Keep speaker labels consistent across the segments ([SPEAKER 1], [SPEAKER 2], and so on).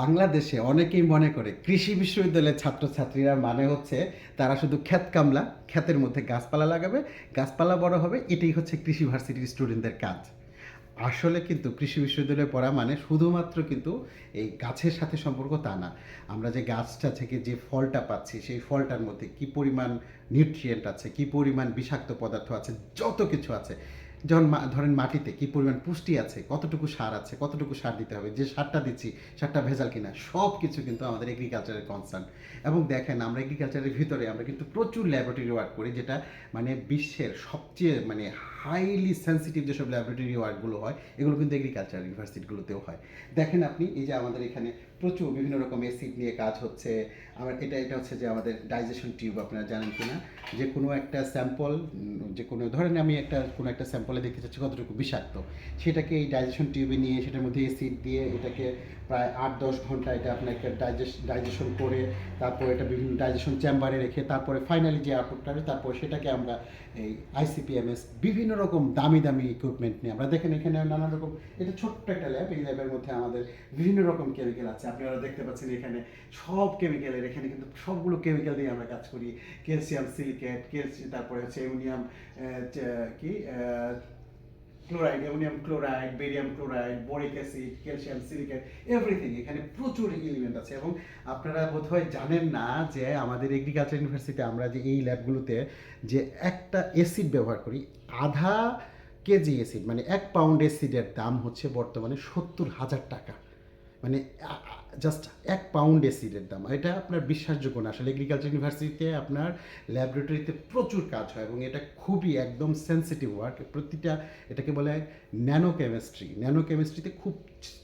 [SPEAKER 1] বাংলাদেশে অনেকেই মনে করে কৃষি বিশ্ববিদ্যালয়ের ছাত্রছাত্রীরা মানে হচ্ছে তারা শুধু ক্ষেত কামলা, ক্ষেতের মধ্যে গাছপালা লাগাবে, গাছপালা বড় হবে, এটাই হচ্ছে কৃষি ভার্সিটির স্টুডেন্টদের কাজ। আসলে কিন্তু কৃষি বিশ্ববিদ্যালয়ে পড়া মানে শুধুমাত্র কিন্তু এই গাছের সাথে সম্পর্ক তা না। আমরা যে গাছটা থেকে যে ফলটা পাচ্ছি, সেই ফলটার মধ্যে কি পরিমাণ নিউট্রিয়েন্ট আছে, কি পরিমাণ বিষাক্ত পদার্থ আছে, যত কিছু আছে যেমন ধরেন মাটিতে কি পরিমাণ পুষ্টি আছে, কতটুকু সার আছে, কতটুকু সার দিতে হবে, যে সারটা দিচ্ছি, সারটা ভেজাল কিনা সব কিছু কিন্তু আমাদের এগ্রিকালচারের কনসার্ন এবং দেখেন আমরা এগ্রিকালচারের ভিতরে আমরা কিন্তু প্রচুর ল্যাবরেটরি ওয়ার্ক করি, যেটা মানে বিশ্বের সবচেয়ে মানে হাইলি সেন্সিটিভ যেসব ল্যাবরেটরি ওয়ার্কগুলো হয়, এগুলো কিন্তু এগ্রিকালচার ইউনিভার্সিটিগুলোতেও হয়। দেখেন আপনি, এই যে আমাদের এখানে প্রচুর বিভিন্ন রকম অ্যাসিড নিয়ে কাজ হচ্ছে। আমার এটা এটা হচ্ছে যে আমাদের ডাইজেশন টিউব আপনারা জানেন কিনা? যে কোনো একটা স্যাম্পল যে কোনো, ধরেন আমি একটা, কোনো একটা স্যাম্পলে দেখতে চাচ্ছি কতটুকু বিষাক্ত। সেটাকে এই ডাইজেশন টিউবে নিয়ে সেটার মধ্যে অ্যাসিড দিয়ে এটাকে প্রায় আট দশ ঘণ্টা এটা আপনাকে ডাইজেস্ট ডাইজেশন করে, তারপর এটা বিভিন্ন ডাইজেশন চেম্বারে রেখে, তারপরে ফাইনালি যে আউটপুটটা হবে তারপর সেটাকে আমরা এই আইসিপিএমএস বিভিন্ন রকম দামি দামি ইকুইপমেন্ট নিয়ে আমরা দেখেন এখানে নানা রকম, এটা ছোট্ট একটা ল্যাব এই ল্যাবের মধ্যে আমাদের বিভিন্ন রকম কেমিক্যাল আছে। আপনারা দেখতে পাচ্ছেন এখানে সব কেমিক্যালের এখানে কিন্তু সবগুলো কেমিক্যাল দিয়ে আমরা কাজ করি। ক্যালসিয়াম সিলিকেট ক্যালসিয়াম তারপরে হচ্ছে অ্যামোনিয়াম কি chloride ammonium chloride barium chloride boric acid calcium silicate everything এখানে প্রচুর এলিমেন্ট আছে। এবং আপনারা বোধহয় জানেন না যে আমাদের এগ্রিকালচার ইউনিভার্সিটিতে আমরা যে এই ল্যাবগুলোতে যে একটা অ্যাসিড ব্যবহার করি, আধা কেজি অ্যাসিড মানে এক পাউন্ড অ্যাসিডের দাম হচ্ছে বর্তমানে সত্তর হাজার টাকা। মানে জাস্ট এক পাউন্ড অ্যাসিডের দাম। এটা আপনার বিশ্বাসযোগ্য না। আসলে এগ্রিকালচার ইউনিভার্সিটিতে আপনার ল্যাবরেটরিতে প্রচুর কাজ হয় এবং এটা খুবই একদম সেন্সিটিভ ওয়ার্ক প্রতিটা এটাকে বলে ন্যানো কেমিস্ট্রি ন্যানো কেমিস্ট্রিতে খুব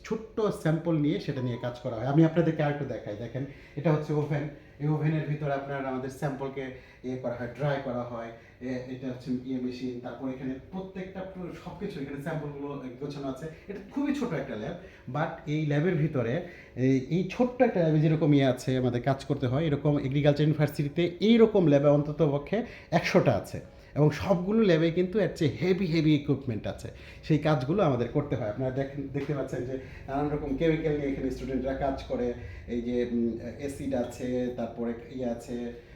[SPEAKER 1] ছোট্ট স্যাম্পল নিয়ে সেটা নিয়ে কাজ করা হয়। আমি আপনাদেরকে আরেকটু দেখাই। দেখেন, এটা হচ্ছে ওভেন এই ওভেনের ভিতরে আপনার আমাদের স্যাম্পলকে ইয়ে করা হয় ড্রাই করা হয়। এটা হচ্ছে ইয়ে মেশিন তারপর এখানে প্রত্যেকটা সব কিছু এখানে স্যাম্পলগুলো গোছানো আছে। এটা খুবই ছোট একটা ল্যাব বাট এই ল্যাবের ভিতরে এই- ছোট্ট একটা ল্যাবে যেরকম ইয়ে আছে, আমাদের কাজ করতে হয়, এরকম এগ্রিকালচার ইউনিভার্সিটিতে এইরকম ল্যাবে অন্তত পক্ষে একশোটা আছে। এবং সবগুলো ল্যাবে কিন্তু এর চেয়ে হেভি হেভি ইকুইপমেন্ট আছে। সেই কাজগুলো আমাদের করতে হয়। আপনারা দেখেন দেখতে পাচ্ছেন যে নানান রকম কেমিক্যাল নিয়ে এখানে স্টুডেন্টরা কাজ করে। এই যে অ্যাসিড আছে, তারপরে ইয়ে আছে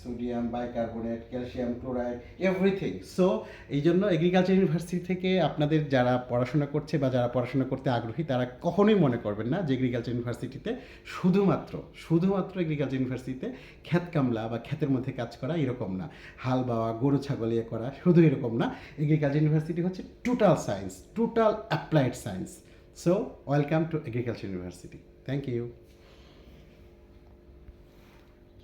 [SPEAKER 1] sodium, bicarbonate, calcium chloride, everything. So এই জন্য এগ্রিকালচার ইউনিভার্সিটি থেকে আপনাদের যারা পড়াশোনা করছে বা যারা পড়াশোনা করতে আগ্রহী, তারা কখনোই মনে করবেন না যে এগ্রিকালচার ইউনিভার্সিটিতে শুধুমাত্র শুধুমাত্র এগ্রিকালচার ইউনিভার্সিটিতে ক্ষেত কামলা বা ক্ষেতের মধ্যে কাজ করা এরকম না। হাল বাওয়া, গরু ছাগল ইয়ে করা শুধু এরকম না। এগ্রিকালচার ইউনিভার্সিটি হচ্ছে total science total applied science so welcome to agriculture university thank you